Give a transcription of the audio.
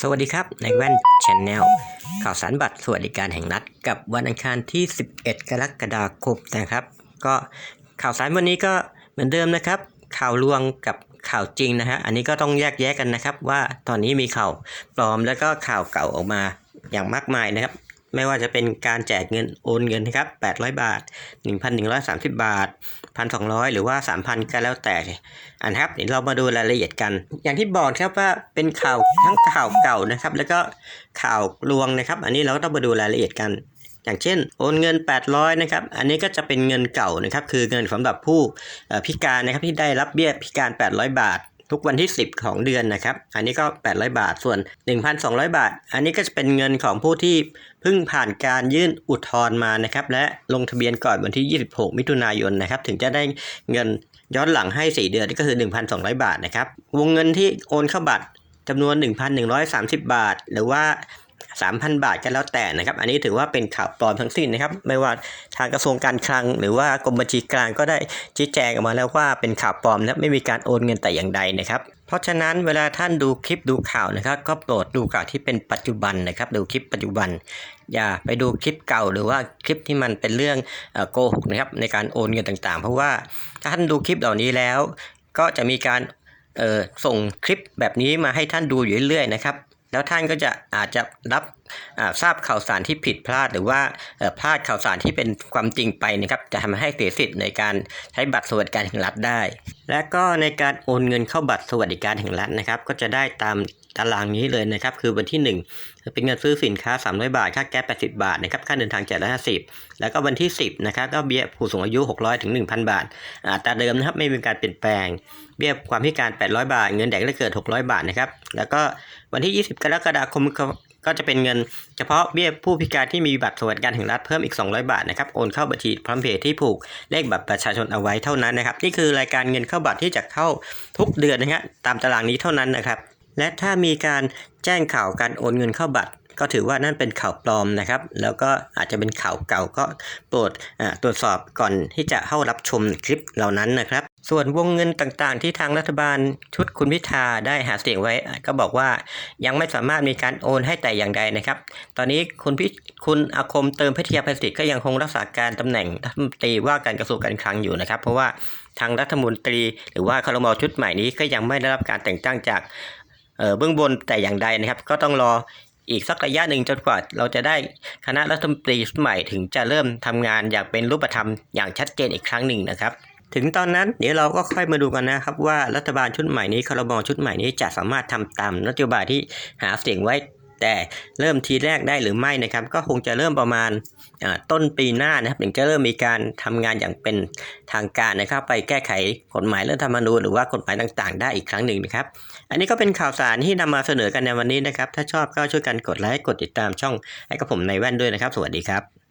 สวัสดีครับในแว่นชแนลข่าวสารบัตรสวัสดิการแห่งรัฐกับวันอังคารที่ 11 กรกฎาคมนะครับ ก็ข่าวสารวันนี้ก็เหมือนเดิมนะครับ ข่าวลวงกับข่าวจริงนะฮะอันนี้ก็ต้องแยกแยะกันนะครับ ว่าตอนนี้มีข่าวปลอมแล้วก็ข่าวเก่าออกมาอย่างมากมายนะครับ ไม่ว่าจะเป็นการแจกเงินโอนเงินนะครับ 800 บาท 1,130 บาท 1,200 หรือว่า 3,000 ก็แล้วแต่อันครับเดี๋ยวเรามาดูรายละเอียดกัน อย่างที่บอกครับว่าเป็นข่าวทั้งข่าวเก่านะครับ แล้วก็ข่าวลวงนะครับ อันนี้เราก็ต้องมาดูรายละเอียดกัน อย่างเช่น โอนเงิน 800 นะครับ อันนี้ก็จะเป็นเงินเก่านะครับ คือเงินสำหรับผู้พิการนะครับที่ได้รับเบี้ยพิการ 800 บาท ทุกวันที่ 10 ของเดือนนะครับ อันนี้ก็ 800 บาท ส่วน 1,200 บาท อันนี้ก็จะเป็นเงินของผู้ที่เพิ่งผ่านการยื่นอุทธรณ์มานะครับ และลงทะเบียนก่อนวันที่ 26 มิถุนายนนะครับ ถึงจะได้เงินย้อนหลังให้ 4 เดือนก็คือ 1,200 บาทนะครับ วงเงินที่โอนเข้าบัตรจำนวน 1,130 บาท หรือว่า 3,000 บาทก็แล้วแต่นะครับ อันนี้ถือว่าเป็นข่าวปลอมทั้งสิ้นนะครับ ไม่ว่าทางกระทรวงการคลัง หรือว่ากรมบัญชีกลางก็ได้ชี้แจงออกมาแล้วว่าเป็นข่าวปลอมนะไม่มีการโอนเงินแต่อย่างใดนะครับ เพราะฉะนั้นเวลาท่านดูคลิปดูข่าวนะครับ ก็โปรดดูข่าวที่เป็นปัจจุบันนะครับ ดูคลิปปัจจุบัน อย่าไปดูคลิปเก่าหรือว่าคลิปที่มันเป็นเรื่องโกหกนะครับในการโอนเงินต่างๆ เพราะว่าถ้าท่านดูคลิปเหล่านี้แล้ว ก็จะมีการส่งคลิปแบบนี้มาให้ท่านดูอยู่เรื่อยๆนะครับ แล้วท่านก็จะอาจจะรับทราบข่าวสารที่ผิดพลาด หรือว่าพลาดข่าวสารที่เป็นความจริงไปนะครับจะทำให้เสียสิทธิ์ในการใช้บัตรสวัสดิการแห่งรัฐได้ และก็ในการโอนเงินเข้าบัตรสวัสดิการแห่งรัฐนะครับ ก็จะได้ตามตารางนี้เลยนะครับ คือวันที่ 1 เป็นเงินซื้อสินค้า 300 บาท ค่าแก๊ส80 บาทนะครับค่าเดินทาง750 แล้วก็วันที่ 10นะครับก็เบี้ยผู้สูงอายุ 600ถึง1,000 บาทอัตราเดิมนะครับไม่มีการเปลี่ยนแปลง เบี้ยความพิการ 800 บาท เงินเด็กและเกิด 600 บาทนะครับแล้วก็วันที่ 20 กรกฎาคม ก็จะเป็นเงินเฉพาะเบี้ยผู้พิการที่มีบัตรสวัสดิการแห่งรัฐเพิ่มอีก 200 บาทนะครับ โอนเข้าบัญชีพร้อมเพย์ที่ผูกเลขบัตรประชาชนเอาไว้เท่านั้นนะครับ นี่คือรายการเงินเข้าบัตรที่จะเข้าทุกเดือนนะฮะตามตารางนี้เท่านั้นนะครับ และถ้ามีการแจ้งข่าวการโอนเงินเข้าบัตร ก็ถือว่านั่นเป็นข่าวปลอมนะครับ แล้วก็อาจจะเป็นข่าวเก่าก็โปรดตรวจสอบก่อนที่จะเข้ารับชมคลิปเหล่านั้นนะครับ ส่วนวงเงินต่างๆ ที่ทางรัฐบาลชุดคุณพิธาได้หาเสียงไว้ ก็บอกว่ายังไม่สามารถมีการโอนให้แต่อย่างใดนะครับ ตอนนี้คุณพิคุณอาคมเติมพิทยาภัยศิษย์ก็ยังคงรักษาการตำแหน่งรัฐมนตรีว่าการกระทรวงการคลังอยู่นะครับ เพราะว่าทางรัฐมนตรี หรือว่าครมอชุดใหม่นี้ก็ยังไม่ได้รับการแต่งตั้งจากเบื้องบนแต่อย่างใดนะครับ ก็ต้องรอ อีกสักระยะหนึ่งจนกว่าเราจะได้คณะรัฐมนตรีชุดใหม่ถึงจะเริ่มทำงานอย่างเป็นรูปธรรมอย่างชัดเจนอีกครั้งหนึ่งนะครับ ถึงตอนนั้นเดี๋ยวเราก็ค่อยมาดูกันนะครับว่ารัฐบาลชุดใหม่นี้ครมชุดใหม่นี้จะสามารถทำตามนโยบายที่หาเสียงไว้ แต่เริ่มทีแรกได้หรือไม่นะครับ ก็คงจะเริ่มประมาณต้นปีหน้านะครับถึงจะเริ่มมีการทำงานอย่างเป็นทางการนะครับ ไปแก้ไขกฎหมายเรื่องธรรมนูญหรือว่ากฎหมายต่างๆ ได้อีกครั้งหนึ่งนะครับ อันนี้ก็เป็นข่าวสารที่นำมาเสนอกันในวันนี้นะครับ ถ้าชอบก็ช่วยกันกดไลค์กดติดตามช่องให้กับผมในแว่นด้วยนะครับ สวัสดีครับ